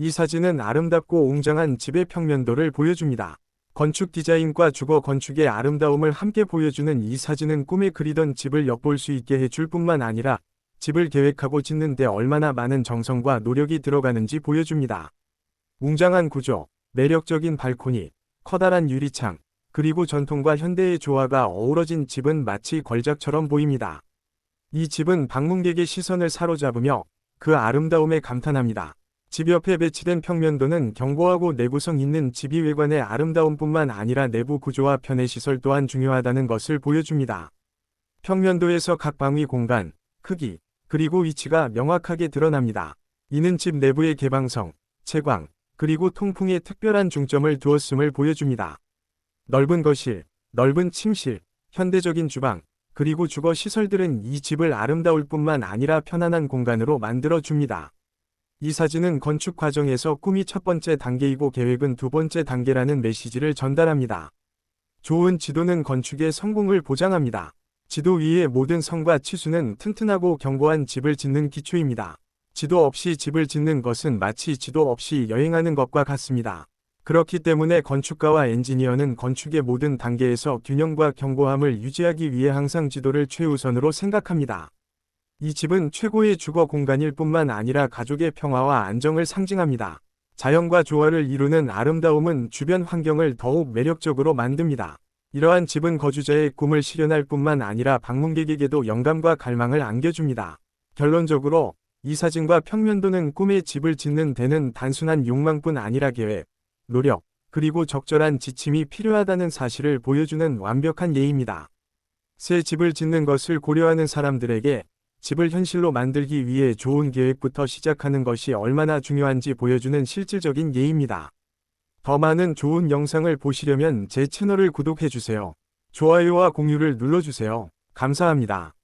이 사진은 아름답고 웅장한 집의 평면도를 보여줍니다. 건축 디자인과 주거 건축의 아름다움을 함께 보여주는 이 사진은 꿈에 그리던 집을 엿볼 수 있게 해줄 뿐만 아니라 집을 계획하고 짓는데 얼마나 많은 정성과 노력이 들어가는지 보여줍니다. 웅장한 구조, 매력적인 발코니, 커다란 유리창, 그리고 전통과 현대의 조화가 어우러진 집은 마치 걸작처럼 보입니다. 이 집은 방문객의 시선을 사로잡으며 그 아름다움에 감탄합니다. 집 옆에 배치된 평면도는 견고하고 내구성 있는 집이 외관의 아름다움뿐만 아니라 내부 구조와 편의 시설 또한 중요하다는 것을 보여줍니다. 평면도에서 각 방위 공간, 크기, 그리고 위치가 명확하게 드러납니다. 이는 집 내부의 개방성, 채광, 그리고 통풍에 특별한 중점을 두었음을 보여줍니다. 넓은 거실, 넓은 침실, 현대적인 주방, 그리고 주거 시설들은 이 집을 아름다울 뿐만 아니라 편안한 공간으로 만들어 줍니다. 이 사진은 건축 과정에서 꿈이 첫 번째 단계이고 계획은 두 번째 단계라는 메시지를 전달합니다. 좋은 지도는 건축의 성공을 보장합니다. 지도 위의 모든 성과 치수는 튼튼하고 견고한 집을 짓는 기초입니다. 지도 없이 집을 짓는 것은 마치 지도 없이 여행하는 것과 같습니다. 그렇기 때문에 건축가와 엔지니어는 건축의 모든 단계에서 균형과 견고함을 유지하기 위해 항상 지도를 최우선으로 생각합니다. 이 집은 최고의 주거 공간일 뿐만 아니라 가족의 평화와 안정을 상징합니다. 자연과 조화를 이루는 아름다움은 주변 환경을 더욱 매력적으로 만듭니다. 이러한 집은 거주자의 꿈을 실현할 뿐만 아니라 방문객에게도 영감과 갈망을 안겨줍니다. 결론적으로 이 사진과 평면도는 꿈의 집을 짓는 데는 단순한 욕망뿐 아니라 계획, 노력, 그리고 적절한 지침이 필요하다는 사실을 보여주는 완벽한 예입니다. 새 집을 짓는 것을 고려하는 사람들에게 집을 현실로 만들기 위해 좋은 계획부터 시작하는 것이 얼마나 중요한지 보여주는 실질적인 예입니다. 더 많은 좋은 영상을 보시려면 제 채널을 구독해주세요. 좋아요와 공유를 눌러주세요. 감사합니다.